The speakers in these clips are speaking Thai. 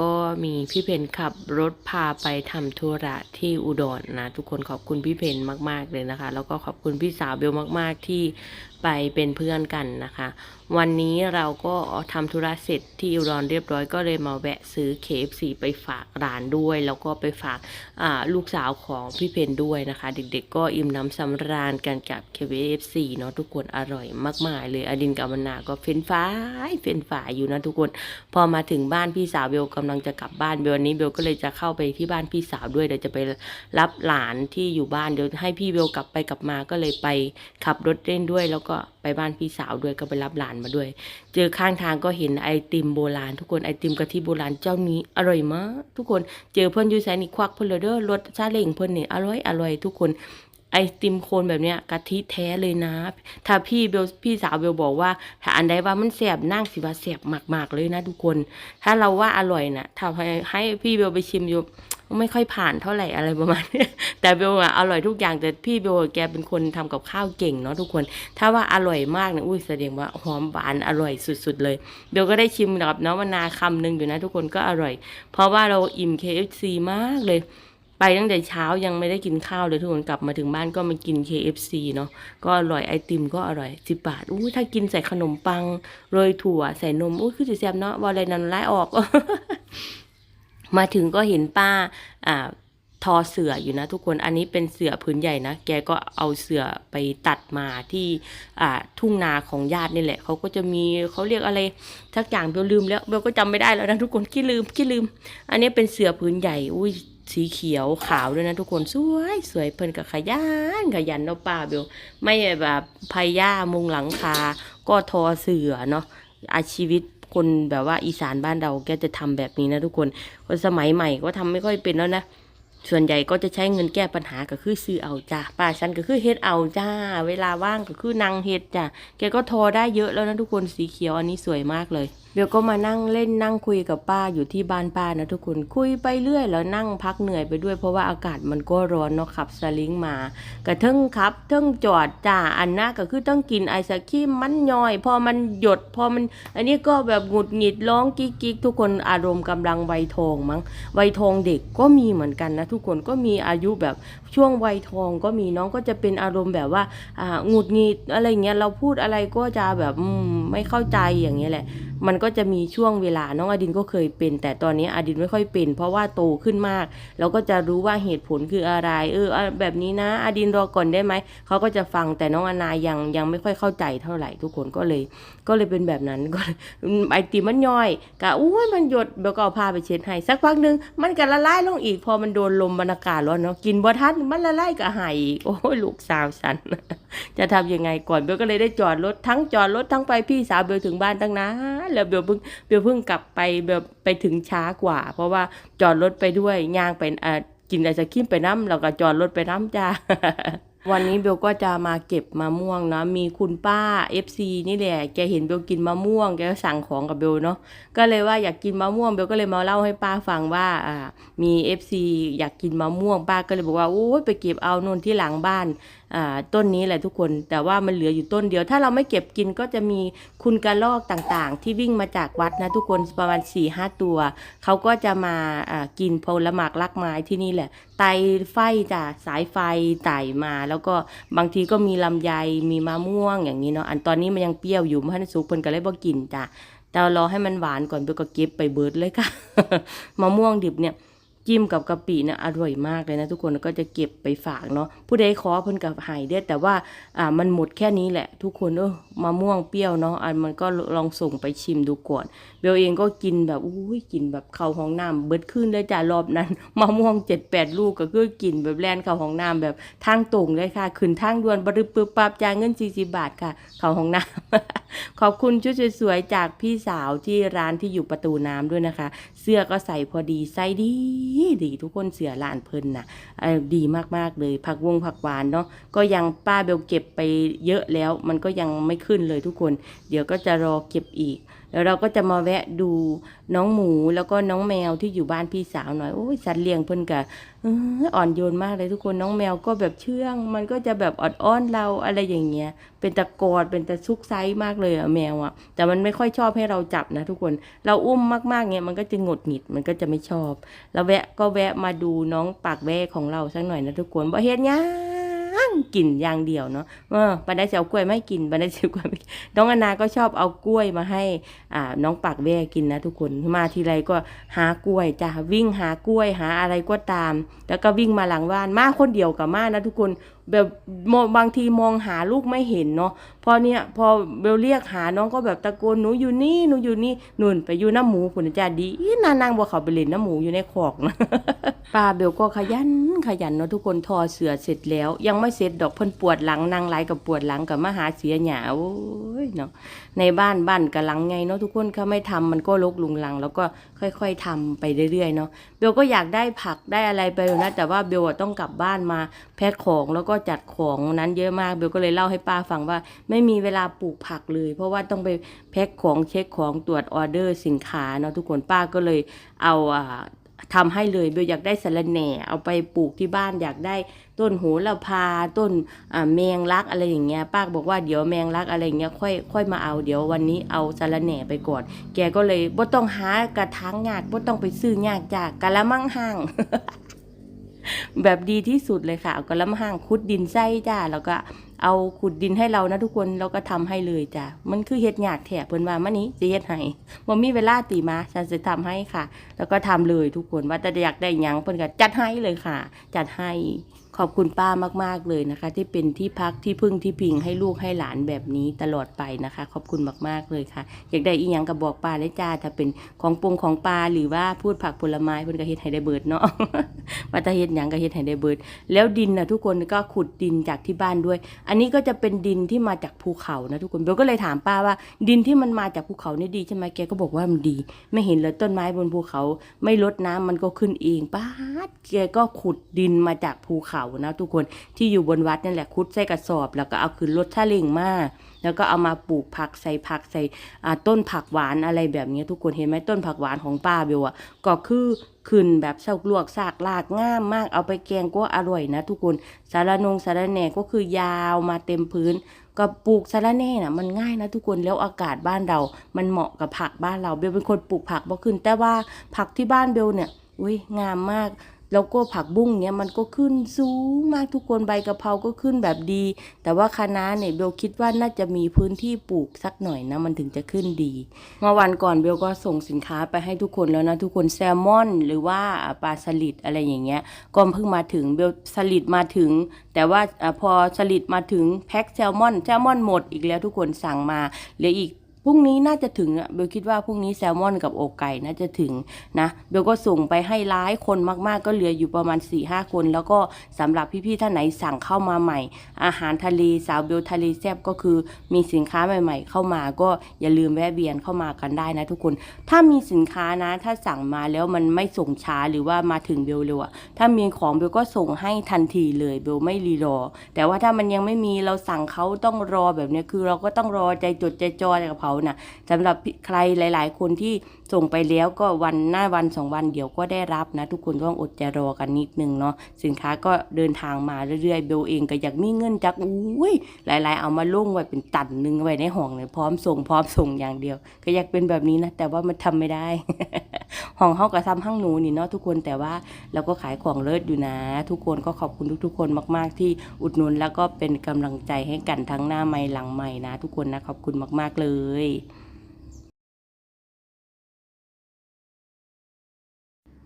ก็มีพี่เพนขับรถพาไปทำธุระที่อุดรนะทุกคนขอบคุณพี่เพนมาก ๆเลยนะคะ แล้วก็ขอบคุณพี่สาวเบลมาก ๆ ที่ ไปเป็นเพื่อนกันนะคะ วันนี้เราก็ทำธุระเสร็จที่อุดรเรียบร้อยก็เลยมาแวะซื้อ KFC ไปฝากร้านด้วย แล้วก็ไปฝากลูกสาวของพี่เพนด้วยนะคะ เด็กๆก็อิ่มน้ำสำราญกันกับ KFC เนาะทุกคนอร่อยมาก ๆ เลยอดินกับมนาก็เฟ้นฟ้ายเฟ้นฝ่ายอยู่นะทุกคน พอมาถึงบ้านพี่สาวเบลกำลังจะกลับบ้านเบลวันนี้เบลก็เลยจะเข้าไปที่บ้านพี่สาวด้วยเดี๋ยวจะไปรับหลานที่อยู่บ้านเดี๋ยวให้พี่เบลกลับไปกลับมาก็เลยไปขับรถเล่นด้วยแล้วก็ไปบ้านพี่สาวด้วยก็ไปรับหลานมาด้วย เจอข้างทางก็เห็นไอติมโบราณ ทุกคนไอติมกะทิโบราณเจ้านี้อร่อยมากทุกคนเจอเพื่อนยูไซนี่ควักเพื่อนเลยเด้อรสชาเล่งเพื่อนนี่อร่อยอร่อยทุกคนไอติมโคนแบบเนี้ยกะทิแท้เลยนะ ถ้าพี่เบลพี่สาวเบลบอกว่า ถ้าอันใดว่ามันแสบนั่งสิว่าแสบมากๆเลยนะทุกคน ถ้าเราว่าอร่อยนะถ้าให้พี่เบลไปชิมอยู่ ไม่ค่อยผ่านเท่าไหร่อะไรประมาณนี้แต่เบลอะอร่อยทุกอย่างแต่พี่เบลอะแกเป็นคนทำกับข้าวเก่งเนาะทุกคน ถ้าว่าอร่อยมากเนี่ยอุ้ยแสดงว่าหอมหวานอร่อยสุด ๆ เลยเบลก็ได้ชิมกับน้องมนาคำหนึ่งอยู่นะทุกคนก็อร่อย เพราะว่าเราอิ่ม KFC มากเลยไปตั้งแต่เช้ายังไม่ได้กินข้าวเลยทุกคนกลับมาถึงบ้านก็มากิน KFC เนาะก็อร่อยไอติมก็อร่อยสิบบาทอู้ถ้ากินใส่ขนมปังโรยถั่วใส่นมอู้คือจะแซ่บเนาะวอลเลยนันไล่ออก มาถึงก็เห็นป้าอ่าทอเสืออยู่นะทุกคนอันนี้เป็นเสือพื้นใหญ่นะแกก็เอาเสือไปตัดมาที่อ่าทุ่งนาของญาตินี่แหละเขาก็จะมีเขาเรียกอะไรทักอย่างเบลลืมแล้วเบลก็จำไม่ได้แล้วนะทุกคนขี้ลืมขี้ลืม อันนี้เป็นเสือพื้นใหญ่อุ้ยสีเขียวขาวด้วยนะทุกคนสวยสวยเพิ่นกับขยันขยันเนาะป้าเบลไม่แบบพายามุงหลังคาก็ทอเสือเนาะอาชีวิต คนแบบว่าอีสานบ้านเราแกจะทำแบบนี้นะทุกคนคนสมัยใหม่ก็ทำไม่ค่อยเป็นแล้วนะส่วนใหญ่ก็จะใช้เงินแก้ปัญหาก็คือซื้อเอาจ้าป้าฉันก็คือเฮ็ดเอาจ้า เวลาว่างก็คือนางเฮ็ดจ้าแกก็ทอได้เยอะแล้วนะทุกคนสีเขียวอันนี้สวยมากเลย เบลก็มานั่งเล่นนั่งคุยกับป้าอยู่ที่บ้านป้านะทุกคนคุยไปเรื่อย แล้วนั่งพักเหนื่อยไปด้วยเพราะว่าอากาศมันก็ร้อนเนาะขับสลิงมากระเทิงขับเทิงจอดจ้าอันน่าก็คือต้องกินไอศครีมมันย่อย พอมันหยดพอมัน อันนี้ก็แบบหงุดหงิดร้องกิ๊กกิ๊กทุกคนอารมณ์กำลังวัยทองมั้งวัยทองเด็กก็มีเหมือนกันนะทุกคนก็มีอายุแบบช่วงวัยทองก็มีน้องก็จะเป็นอารมณ์แบบว่าอ่าหงุดหงิดอะไรเงี้ยเราพูดอะไรก็จะแบบอืม ไม่เข้าใจอย่างเงี้ยแหละ มันก็จะมีช่วงเวลาน้องอดินก็เคยเป็น แต่ตอนนี้อดินไม่ค่อยเป็น เพราะว่าโตขึ้นมากเราก็จะรู้ว่าเหตุผลคืออะไร เออแบบนี้นะ อดินรอก่อนได้ไหมเขาก็จะฟังแต่น้องอนายังยังไม่ค่อยเข้าใจเท่าไหร่ทุกคนก็เลย ก็เลยเป็นแบบนั้นก็ไอติมมันย่อยกะอุ้ยมันหยดเบลก็เอาผ้าไปเช็ดให้สักพักหนึ่งมันก็ละลายลงอีก พอมันโดนลมบรรยากาศร้อนเนาะกินบ่ทันมันละลายก็หายอีกโอ้ยลูกสาวฉันจะทำยังไงก่อนเบลก็เลยได้จอดรถทั้งจอดรถทั้งไปพี่สาวเบลถึงบ้านตั้งนานแล้วเบลเพิ่งเบลเพิ่งกลับไปเบลไปถึงช้ากว่า เพราะว่าจอดรถไปด้วยย่างไปเอ่อกินไอศครีมไปน้ำแล้วก็จอดรถไปน้ำจ้าวันนี้เบลก็จะมาเก็บมะม่วงนะมีคุณป้า FC นี่แหละแกเห็นเบลกินมะม่วงแกก็สั่งของกับเบลเนาะก็เลยว่าอยากกินมะม่วงเบลก็เลยมาเล่าให้ป้าฟังว่าอ่ามี FC อยากกินมะม่วงป้าก็เลยบอกว่าโอ้ยไปเก็บเอานนที่หลังบ้าน ต้นนี้แหละทุกคน แต่ว่ามันเหลืออยู่ต้นเดียว ถ้าเราไม่เก็บกินก็จะมีคุณกระรอกต่างๆ ที่วิ่งมาจากวัดนะทุกคนประมาณ4ี่ห้าตัวเขาก็จะมากินผลหมากลักไม้ที่นี่แหละ ไตไฟจ้ะสายไฟไต่มา แล้วก็บางทีก็มีลำไยมีมะม่วงอย่างนี้เนาะอันตอนนี้มันยังเปรี้ยวอยู่มันสุกเพิ่นก็เลยบ่กินจ้ะแต่รอให้มันหวานก่อนเพิ่นก็เก็บไปเบิร์ดเลยค่ะมะม่วงดิบเนี่ย จิ้มกับกะปิเนี่ยอร่อยมากเลยนะทุกคนก็จะเก็บไปฝากเนาะผู้ใดขอเพิ่นกับหายเด้แต่ว่าอ่ามันหมดแค่นี้แหละ ทุกคนเออมะม่วงเปรี้ยวเนาะอันมันก็ลองส่งไปชิมดูก่อนเบลเองก็กินแบบอุ้ยกินแบบเข้าห้องน้ำเบิดขึ้นเลยจ้ารอบนั้นมะม่วงเจ็ดแปดลูกก็คือกินแบบแล่นเข้าห้องน้ำแบบทางตรงเลยค่ะขึ้นทางด่วนบรึบปึ๊บปับจ่ายเงินสี่สิบาทค่ะ เข้าห้องน้ำขอบคุณชุดสวยๆจากพี่สาวที่ร้านที่อยู่ประตูน้ำด้วยนะคะ เสื้อก็ใส่พอดีไซส์ดีดีทุกคนเสือลานเพลินนะ่ะดีมากๆเลย ผักวงผักหวานเนาะก็ยังป้าเบลเก็บไปเยอะแล้ว มันก็ยังไม่ขึ้นเลยทุกคน เดี๋ยวก็จะรอเก็บอีก แล้วเราก็จะมาแวะดูน้องหมูแล้วก็น้องแมวที่อยู่บ้านพี่สาวหน่อยโอ้ยสัตว์เลี้ยงเพิ่นกะอ่อนโยนมากเลยทุกคนน้องแมวก็แบบเชื่อง มันก็จะแบบอดอ้อนเราอะไรอย่างเงี้ย เป็นตะกอดเป็นตะซุกไซมากเลยอะแมวอะแต่มันไม่ค่อยชอบให้เราจับนะ ทุกคนเราอุ้มมากๆเงี้ยมันก็จะหงดหงิดมันก็จะไม่ชอบ แล้วแวะก็แวะมาดูน้องปากแวะของเราสักหน่อยนะทุกคนบ่เฮ็ดหยัง กินอย่างเดียวเนาะเออบันไดเสียวกล้วยไม่กินบันไดเสียวกล้วยไม่น้องอนาก็ชอบเอากล้วยมาให้อ่าน้องปากแวะกินนะทุกคนมาทีไรก็หากล้วยจ้ะวิ่งหากล้วยหาอะไรก็ตาม แล้วก็วิ่งมาหลังบ้านมาคนเดียวกับมานะทุกคน แบบบางทีมองหาลูกไม่เห็นเนาะพอเนี่ยพอเบลเรียกหาน้องก็แบบตะโกนหนูอยู่นี่หนูอยู่นี่นุ่นไปอยู่น้ำหมูผุนจ้าดีอีนานางบอกเขาไปเล่นน้ำหมูอยู่ในคอกนะป้าเบลก็ขยันขยันเนาะทุกคนทอเสือเสร็จแล้ว ยังไม่เสร็จดอกเพิ่นปวดหลังนางไหลกับปวดหลังกับมหาเสียหยาโอ้ยเนาะในบ้านบ้านกับหลังไงเนาะทุกคนเขาไม่ทำมันก็ลกลุงลัง แล้วก็ค่อยๆทำไปเรื่อยๆเนาะเบลก็อยากได้ผักได้อะไรไปนะแต่ว่าเบลต้องกลับบ้านมาแพ็คของแล้วก็จัดของนั้นเยอะมากเบลก็เลยเล่าให้ป้าฟังว่า ไม่มีเวลาปลูกผักเลย เพราะว่าต้องไปแพ็คของเช็คของตรวจออเดอร์สินค้าเนาะทุกคนป้าก็เลยเอาอ่าทำให้เลยเบลอยากได้สะระแหน่เอาไปปลูกที่บ้านอยากได้ต้นโหระพาต้นแมงลักอะไรอย่างเงี้ยป้าบอกว่าเดี๋ยวแมงลักอะไรอย่างเงี้ยค่อยค่อยมาเอาเดี๋ยววันนี้เอาสะระแหน่ไปก่อน แกก็เลยบ่ต้องหากระถางยากบ่ต้องไปซื้อยากจากกะละมังห้าง แบบดีที่สุดเลยค่ะเอากระมังห้างขุดดินไส้จ้าแล้วก็เอาขุดดินให้เรานะทุกคนเราก็ทำให้เลยจ้ะมันคือเฮ็ดยากแถบเพิ่นว่ามานี้จะเฮ็ดให้บ่มีเวลาตีมาฉันจะทำให้ค่ะ แล้วก็ทำเลยทุกคนว่าแต่อยากได้หยังเพิ่นก็จัดให้เลยค่ะ จัดให้ ขอบคุณป้ามากๆเลยนะคะ ที่เป็นที่พักที่พึ่งที่พิงให้ลูกให้หลานแบบนี้ตลอดไปนะคะ ขอบคุณมากๆเลยค่ะ อยากได้อีหยังก็บบอกป้าเลยจ้าถ้าเป็นของปรุงของปลาหรือว่าพูดผักผลไม้เพิ่นก็เฮ็ดให้ได้เบิดเนาะว่าถ้าเฮ็ดหยังก็เฮ็ดให้ได้เบิด แล้วดินนะทุกคนก็ขุดดินจากที่บ้านด้วย อันนี้ก็จะเป็นดินที่มาจากภูเขานะทุกคนเบลก็เลยถามป้าว่า ดินที่มันมาจากภูเขานี่ดีใช่ไหมแกก็บอกว่ามันดี ไม่เห็นเลยต้นไม้บนภูเขา ไม่ลดน้ำมันก็ขึ้นเองป้าแกก็ขุดดินมาจากภูเขานะทุกคนที่อยู่บนวัดนั่นแหละขุดใส่กระสอบ แล้วก็เอาขึ้นรถท่าเร่งมาแล้วก็เอามาปลูกผักใส่ผักใส่ต้นผักหวานอะไรแบบนี้ทุกคนเห็นไหมต้นผักหวานของป้าเบลอะก็คือขึ้นแบบเศร้าลวกซากลากง่ามมากเอาไปแกงก็อร่อยนะ ทุกคนสารนงสารแหน่ก็คือยาวมาเต็มพื้นก็ปลูกสาระแหน่น่ะมันง่ายนะทุกคนแล้วอากาศบ้านเรา มันเหมาะกับผักบ้านเราเบลเป็นคนปลูกผักบ่ขึ้น แต่ว่าผักที่บ้านเบลเนี่ยอุ้ยงามมาก แล้วก็ผักบุ้งเนี่ยมันก็ขึ้นสูงมากทุกคนใบกะเพราก็ขึ้นแบบดี แต่ว่าคะน้าเนี่ยเบลคิดว่าน่าจะมีพื้นที่ปลูกสักหน่อยนะมันถึงจะขึ้นดีเมื่อวันก่อนเบลก็ส่งสินค้าไปให้ทุกคนแล้วนะทุกคนแซลมอน หรือว่าปลาสลิดอะไรอย่างเงี้ยก็เพิ่งมาถึงเบลสลิดมาถึง แต่ว่าอาพอสลิดมาถึงแพ็คแซลมอนแซลมอนหมดอีกแล้วทุกคนสั่งมาเหลืออีก พรุ่งนี้น่าจะถึงอะเบลคิดว่าพรุ่งนี้แซลมอนกับอกไก่น่าจะถึงนะเบลก็ส่งไปให้ร้ายคนมากๆ ก็เหลืออยู่ประมาณ4ี่ห้าคน แล้วก็สำหรับพี่ๆท่านไหนสั่งเข้ามาใหม่ อาหารทะเลสาวเบลทะเลแซบก็คือมีสินค้าใหม่ ๆ เข้ามาก็อย่าลืมแวะเวียนเข้ามากันได้นะทุกคน ถ้ามีสินค้านะ ถ้าสั่งมาแล้วมันไม่ส่งช้าหรือว่ามาถึงเบลเร็วอะถ้ามีของเบลก็ส่งให้ทันทีเลยเบลไม่รีรอ แต่ว่าถ้ามันยังไม่มีเราสั่งเขาต้องรอแบบเนี้ยคือเราก็ต้องรอใจจดใจจ่อกับเขานะสำหรับใครหลาย ๆ คนที่ส่งไปแล้วก็วันหน้าวันสองวันเดี๋ยวก็ได้รับนะ ทุกคนต้องอดใจรอกันนิดนึงเนาะสินค้าก็เดินทางมาเรื่อยๆเบลเองก็อยากมีเงินจากอุ้ยหลาย ๆ เอามาลงไว้เป็นตันนึงไว้ในห้องเลยพร้อมส่งพร้อมส่งอย่างเดียว ก็อยากเป็นแบบนี้นะแต่ว่ามันทำไม่ได้ ห้องเฮากะซ้ำห้างหนูนี่เนาะทุกคนแต่ว่าเราก็ขายของเลิศอยู่นะ ทุกคนก็ขอบคุณทุกๆ คนมาก ๆ ที่อุดหนุนแล้วก็เป็นกำลังใจให้กันทั้งหน้าไม้หลังไม้นะ ทุกคนนะขอบคุณมาก ๆเลย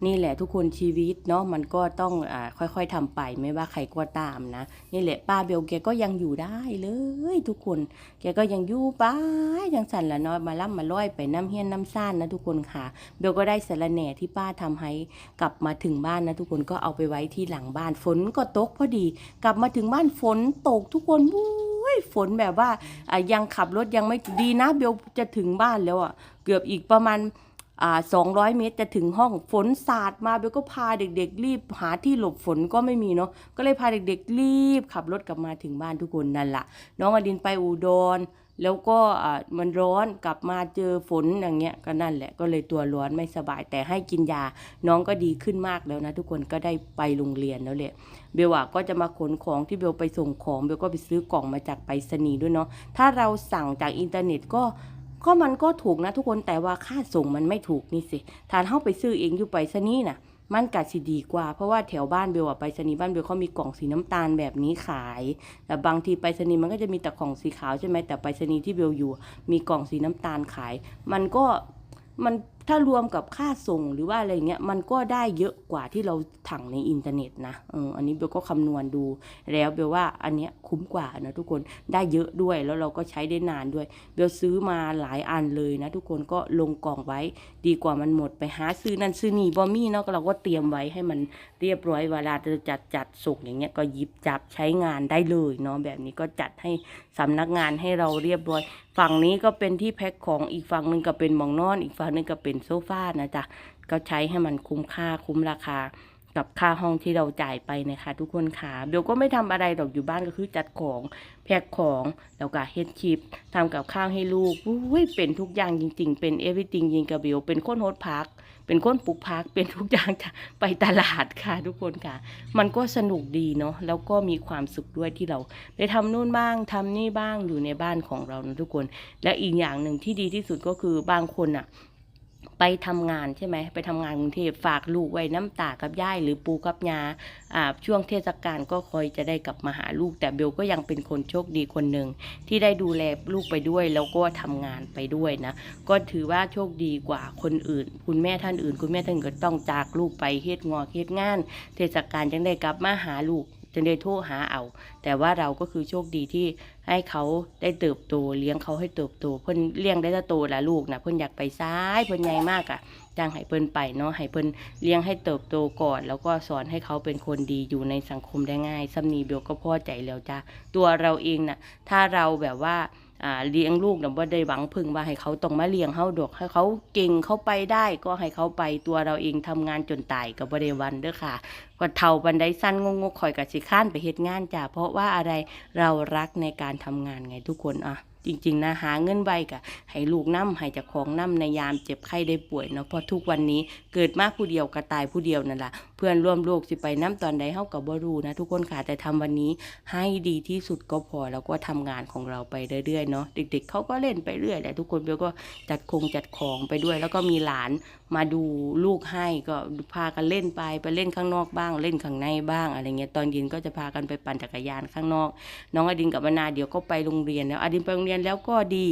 นี่แหละทุกคนชีวิตเนาะมันก็ต้องอ่าค่อยๆทำไปไม่ว่าใครก็ตามนะ นี่แหละป้าเบลแกก็ยังอยู่ได้เลย ทุกคน แกก็ยังอยู่ไปยังสั่นละเนาะมาล่ำมาร้อยไปน้ำเฮี้ยนน้ำซ่านนะทุกคนค่ะ เบลก็ได้สารแหน่ที่ป้าทำให้กลับมาถึงบ้านนะทุกคนก็เอาไปไว้ที่หลังบ้านฝนก็ตกพอดี กลับมาถึงบ้านฝนตกทุกคนวุ้ยฝนแบบว่าอะยังขับรถยังไม่ดีนะเบลจะถึงบ้านแล้วอะเกือบอีกประมาณ 200 เมตรจะถึงห้องฝนสาดมาเบลก็พาเด็กๆ รีบหาที่หลบฝนก็ไม่มีเนาะก็เลยพาเด็กๆ รีบขับรถกลับมาถึงบ้านทุกคนนั่นละน้องอดินไปอุดรแล้วก็มันร้อนกลับมาเจอฝนอย่างเงี้ยก็นั่นแหละก็เลยตัวร้อนไม่สบายแต่ให้กินยา น้องก็ดีขึ้นมากแล้วนะ ทุกคนก็ได้ไปโรงเรียนแล้วแหละเบลอะก็จะมาขนของที่เบลไปส่งของเบลก็ไปซื้อกล่องมาจากไปรษณีย์ด้วยเนาะถ้าเราสั่งจากอินเทอร์เน็ตก็ ก็มันก็ถูกนะทุกคนแต่ว่าค่าส่งมันไม่ถูกนี่สิทานเข้าไปซื้อเองอยู่ไปรษณีย์นะมันกัดสิดีกว่า เพราะว่าแถวบ้านเบลอะไปรษณีย์บ้านเบลเขามีกล่องสีน้ำตาลแบบนี้ขาย แต่บางทีไปรษณีย์มันก็จะมีแต่กล่องสีขาวใช่ไหมแต่ไปรษณีย์ที่เบลอยู่ มีกล่องสีน้ำตาลขาย มันก็มัน ถ้ารวมกับค่าส่งหรือว่าอะไรเงี้ยมันก็ได้เยอะกว่าที่เราถังในอินเทอร์เน็ตนะเอออันนี้เบลก็คำนวณดูแล้วเบลว่าอันเนี้ยคุ้มกว่านะทุกคนได้เยอะด้วยแล้วเราก็ใช้ได้นานด้วยเบลซื้อมาหลายอันเลยนะทุกคนก็ลงกล่องไว้ ดีกว่ามันหมดไปหาซื้อนั่นซื้อนี่บอมี่เนาะเราก็เตรียมไว้ให้มันเรียบร้อยเวลาจะจัดจัดส่งอย่างเงี้ยก็หยิบจับใช้งานได้เลยเนาะแบบนี้ก็จัดให้สำนักงานให้เราเรียบร้อย ฝั่งนี้ก็เป็นที่แพ็คของอีกฝั่งหนึ่งก็เป็นหมองนอน อีกฝั่งหนึ่งก็เป็นโซฟานะจ๊ะก็ใช้ให้มันคุ้มค่าคุ้มราคากับค่าห้องที่เราจ่ายไปนะคะทุกคนค่ะเบลก็ไม่ทำอะไรหรอกอยู่บ้านก็คือจัดของแพ็คของแล้วก็เฮ็ดคลิปทำกับข้าวให้ลูกอุ้ยเป็นทุกอย่างจริง ๆ เป็นเอวิติงยิงกับเบลเป็นคนโฮสพัก เป็นคนปลูกพักเป็นทุกอย่างจะไปตลาดค่ะ ทุกคนค่ะ มันก็สนุกดีเนาะแล้วก็มีความสุขด้วยที่เราได้ทำนู่นบ้างทำนี่บ้างอยู่ในบ้านของเรานะทุกคน และอีกอย่างหนึ่งที่ดีที่สุดก็คือบางคนอะ ไปทำงานใช่ไหมไปทำงานกรุงเทพฝากลูกไว้น้ำตากับย่ายหรือปูกับยาอ่าช่วงเทศกาลก็คอยจะได้กลับมาหาลูก แต่เบลก็ยังเป็นคนโชคดีคนหนึ่งที่ได้ดูแลลูกไปด้วย แล้วก็ทำงานไปด้วยนะก็ถือว่าโชคดีกว่าคนอื่น คุณแม่ท่านอื่น คุณแม่ท่านอื่นก็ต้องจากลูกไปเฮ็ดงอเฮ็ดงาน เทศกาลจังได้กลับมาหาลูก จึงได้โทรหาเอา แต่ว่าเราก็คือโชคดีที่ให้เขาได้เติบโตเลี้ยงเขาให้เติบโต เพิ่นเลี้ยงได้แต่โตละลูกนะเพิ่นอยากไปซ้ายเพิ่นใหญ่มากอะจ้างให้เพิ่นไปเนาะให้เพิ่นเลี้ยงให้เติบโตก่อน แล้วก็สอนให้เขาเป็นคนดีอยู่ในสังคมได้ง่ายสำนีเบลก็พอใจแล้วจ้าตัวเราเองน่ะถ้าเราแบบว่า เลี้ยงลูกนะว่าได้หวังพึ่งว่าให้เขาต้องมาเลี้ยงเฮาดอกให้เขาเก่งเขาไปได้ก็ให้เขาไปตัวเราเองทำงานจนตายกับบ่ได้วันเด้อค่ะก็เท่าบันไดสั้นงงๆคอยกับสิข้านไปเฮ็ดงานจ้ะเพราะว่าอะไรเรารักในการทำงานไงทุกคนอะจริงๆนะหาเงินไวกะให้ลูกน้ำให้จากของน้ำในยามเจ็บไข้ได้ป่วยเนาะเพราะทุกวันนี้เกิดมาผู้เดียวก็ตายผู้เดียวนั่นแหละเพื่อนร่วมโลกสิไปน้ำตอนใดเฮากับบ่รู้นะทุกคนค่ะแต่ทำวันนี้ให้ดีที่สุดก็พอแล้วก็ทำงานของเราไปเรื่อยๆเนาะเด็ก ๆเขาก็เล่นไปเรื่อยแหละทุกคนเบลก็จัดคงจัดของไปด้วย แล้วก็มีหลานมาดูลูกให้ก็พากันเล่นไปไปเล่นข้างนอกบ้าง เล่นข้างในบ้างอะไรเงี้ยตอนเย็นก็จะพากันไปปั่นจักรยานข้างนอก น้องอดินกับอนาเดี๋ยวก็ไปโรงเรียนแล้วอดินไปโรงเรียนแล้วก็ดี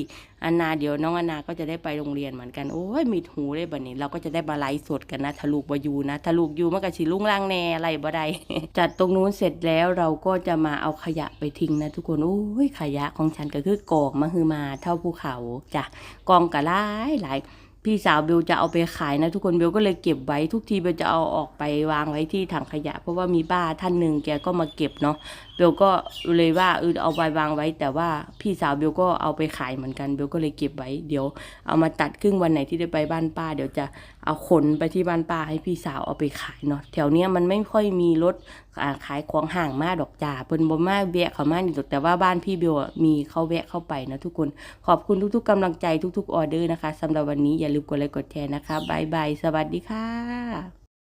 อนาเดี๋ยวน้องอนาก็จะได้ไปโรงเรียนเหมือนกันโอ้ยมีหูได้บัดนี้ เราก็จะได้มาไลฟ์สดกันนะทะลุบอยูนะทะลุยูมันก็สิลุงล่างแน่อะไรบ่ได้จัดตรงนู้นเสร็จแล้วเราก็จะมาเอาขยะไปทิ้งนะทุกคนโอ้ยขยะของฉันก็คือกองมาคือมาเท่าภูเขาจ้ะกองกะหลายหลายพี่สาวเบลจะเอาไปขายนะทุกคนเบลก็เลยเก็บไว้ทุกทีเบลจะเอาออกไปวางไว้ที่ถังขยะ เพราะว่ามีป้าท่านหนึ่งแกก็มาเก็บเนาะ เบลก็เลยว่าเออเอาไปวางไว้ แต่ว่าพี่สาวเบลก็เอาไปขายเหมือนกันเบลก็เลยเก็บไว้เดี๋ยวเอามาตัดครึ่งวันไหนที่ได้ไปบ้านป้า เดี๋ยวจะเอาขนไปที่บ้านป้าให้พี่สาวเอาไปขายเนาะแถวเนี้ยมันไม่ค่อยมีรถขายของห่างมากดอกจ่าเพิ่นบ่มาแวะเขามากนี่ดอกแต่ว่าบ้านพี่เบลมีเขาแวะเข้าไปนะทุกคนขอบคุณทุก ๆกำลังใจทุก ๆออเดอร์นะคะสำหรับวันนี้อย่าลืมกดไลค์กดแชร์นะคะบายบายสวัสดีค่ะ